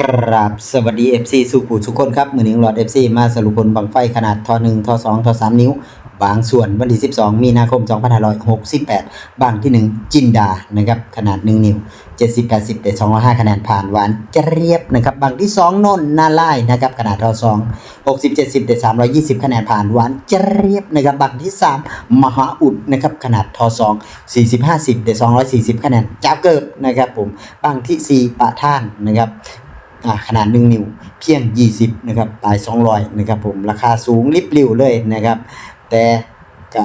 ครับสวัสดี FC สุขุทุกคนครับมือนี้หลอด FC มาสรุปผลบังไฟขนาดทอ1ทอ2ทอ3 นิ้ว บางส่วนวันที่ 12 มีนาคม 2568 บางที่ 1 จินดานะครับขนาด 1 นิ้ว 70 80แต่205คะแนนผ่านหวานเจเรียบนะครับบางที่ 2นนทนาไลายนะครับขนาดทอ2 60 70แต่320 คะแนนผ่านหวานเจเรียบนะครับบางที่ 3 มหาอุดนะครับขนาดทอ2 40 50แต่240 คะแนนจ้าเกิบนะครับผมบางที่ 4 ปะท่านนะครับ ขนาด 1 นิ้วเพียง 20นะครับปลาย 200นะครับผมราคาสูงริบลิ่วเลยนะครับแต่กะ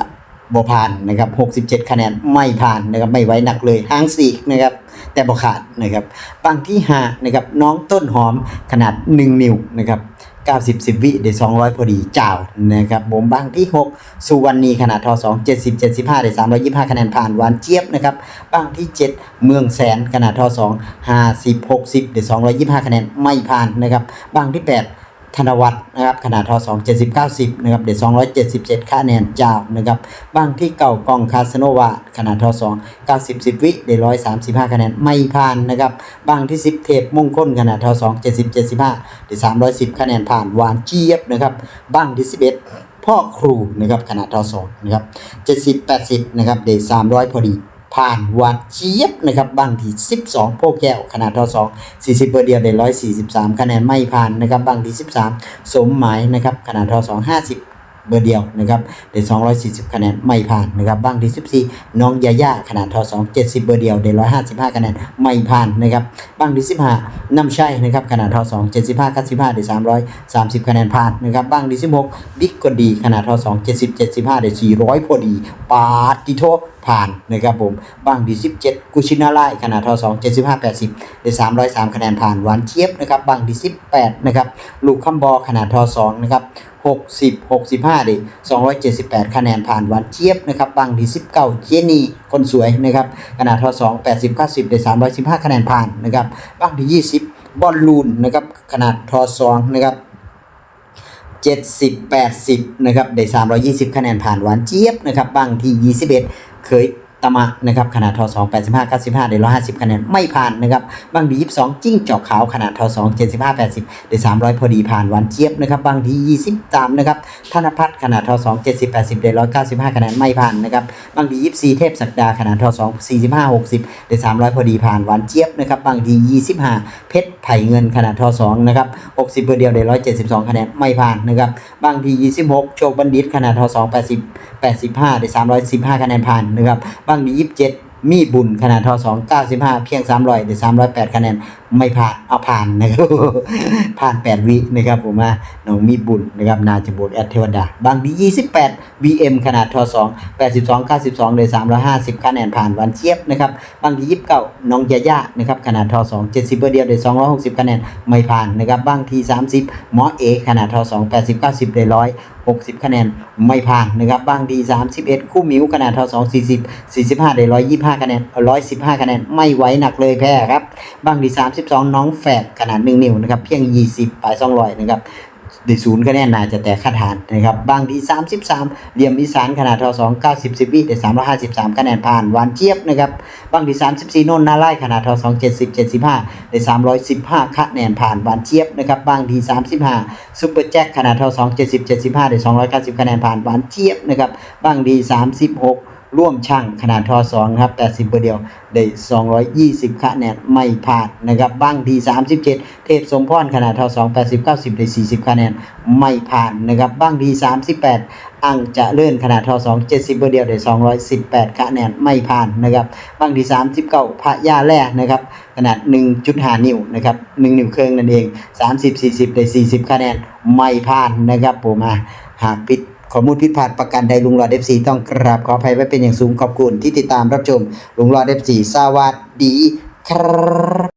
บ่ผ่านนะครับ67 คะแนนไม่ผ่านนะครับไม่ไว้หนักเลยหางสีกนะครับ แต่บ่ขาดนะครับบางที่5นะครับน้องต้นหอมขนาด 1 นิ้วนะครับ90 10 วิได้200 พอดีเจ้านะครับผมบางที่ 6 สุวรรณีขนาดทอ2 70 75ได้325 คะแนนผ่านหวานเจี๊ยบนะครับบางที่ 7 เมืองแสนขนาดทอ2 50 60ได้225 คะแนนไม่ผ่านนะครับบางที่ 8 ธนวัฒน์นะครับขนาดทอสองเจ็ดสิบเก้าสิบนะครับเด็ดสองร้อยเจ็ดสิบเจ็ดคะแนนจากนะครับบางที่เก่ากองคาสโนวาขนาดทอสองเก้าสิบสิบวิเด็ดร้อยสามสิบห้าคะแนนไม่ผ่านนะครับบางที่สิบเทปมุ่งค้นขนาดทอสองเจ็ดสิบเจ็ดสิบห้าเด็ดสามร้อยสิบคะแนนผ่านหวานเจี๊ยบนะครับบางที่สิบเอ็ดพ่อครูนะครับขนาดทอสองนะครับเจ็ดสิบแปดสิบนะครับเด็ดสามร้อยพอดี ผ่านวานเจี๊ยบนะครับบางที่ 12 โพแก้ว ขนาดทอ2 40เบอร์เดียวได้143 คะแนนไม่ผ่านนะครับบางที่ 13 สมหมายนะครับขนาดทอ2 50เบอร์เดียวนะครับได้240 คะแนนไม่ผ่านนะครับบางที่14 น้องยาย่าขนาดทอ2 70 เบอร์เดียวได้155 คะแนนไม่ผ่านนะครับบางที่15น้ำชัยนะครับขนาดทอ2 75 95ได้330 คะแนนผ่านนะครับบางที่16บิ๊กกดีขนาดทอ2 70 75ได้400 พอดี ปาติโท ผ่านนะครับผมบางที่17กุชินาไลขนาดทอ2 75 80 ได้ 303 คะแนนผ่านหวานเจี๊ยบนะครับบางที่18นะครับลูกคัมบอขนาดทอ2นะครับ60 65ดิ278 คะแนนผ่านหวานเจี๊ยบนะครับบางที่19เจนี่คนสวยนะครับขนาดทอ2 80 90ได้315 คะแนนผ่านนะครับบางที่20 บอลลูนนะครับขนาดทอ2นะครับ70 80นะครับได้320 คะแนนผ่านหวานเจี๊ยบนะครับบางที่21 เคย ตมะนะครับขนาดทอ2 85 95ได้150คะแนนไม่ผ่านนะครับบางที่22จิ้งจอกขาวขนาดทอ2 75 80ได้300พอดีผ่านหวานเจี๊ยบนะครับบางที่23นะครับธนพัฒน์ขนาดทอ2 70 80ได้195คะแนนไม่ผ่านนะครับบางที่24เทพศักดาขนาดทอ2 45 60ได้300พอดีผ่านหวานเจี๊ยบนะครับบางที่25เพชรไผ่เงินขนาดทอ2นะครับ60เบอร์เดียวได้172คะแนนไม่ผ่านนะครับบางที่26โชคบัณฑิตขนาดทอ2 80 85ได้315คะแนนผ่านนะครับั้งที่27 มีบุญขนาดทอสองเก้าสิบห้าเพียงสามร้อยหรือสามร้อยแปดคะแนนไม่ผ่านเอาผ่านนะครับผ่านแปดวินะครับผมว่าน้องมีบุญนะครับนาจะบวกแอดเทวดา บางดียี่สิบแปดบีเอ็มขนาดทอสองแปดสิบสองเก้าสิบสองเลยสามร้อยห้าสิบคะแนนผ่านวันเชียบนะครับบางดียี่สิบเก้าน้องยาย่านะครับขนาดทอสองเจ็ดสิบเบอร์เดียวเลยสองร้อยหกสิบคะแนนไม่ผ่านนะครับบางทีสามสิบหมอเอขนาดทอสองแปดสิบเก้าสิบเลยร้อย60 คะแนนไม่ผ่านนะครับบางดี31 คู่มิวขนาดทอ2 40 45เด้125คะแนน115 คะแนน ไม่ไหวหนักเลยแพ้ครับบางที32 น้องแฝกขนาด 1 นิ้วนะครับ เพียง 20ปลาย200นะครับได้ศูนย์คะแนนน่าจะแต่ค่าฐานนะครับ บางที33 เหลี่ยมอีสานขนาดเท่า2 90 10วิได้353 คะแนนผ่านหวานเจี๊ยบนะครับ บางที34 โน่นนาไล่ขนาดเท่า2 70 75 ได้ 315 คะแนนผ่านหวานเจี๊ยบนะครับ บางที35 ซุปเปอร์แจ็คขนาดเท่า2 70 75 ได้ 290 คะแนนผ่านหวานเจี๊ยบนะครับ บางที36 ร่วมช่างขนาดทอ2ครับ80เบอร์เดียวได้ 220 คะแนนไม่ผ่านนะครับบ้างที37 เทพสมพรขนาดทอ2 80 90 ได้ 40 คะแนนไม่ผ่านนะครับบ้างที38 อังจะเลื่อนขนาดทอ2 70 เบอร์เดียวได้ 218 คะแนนไม่ผ่านนะครับบ้างที39พระยาแร่นะครับขนาด 1.5 นิ้วนะครับ1นิ้วเครื่องนั่นเอง 30 40 ได้ 40 คะแนนไม่ผ่านนะครับผมอะหากผิด ข้อมูลผิดพลาดประการใดลุงหลอดเอฟซีต้องกราบขออภัยไว้เป็นอย่างสูงขอบคุณที่ติดตามรับชมลุงหลอดเอฟซีสวัสดีครับ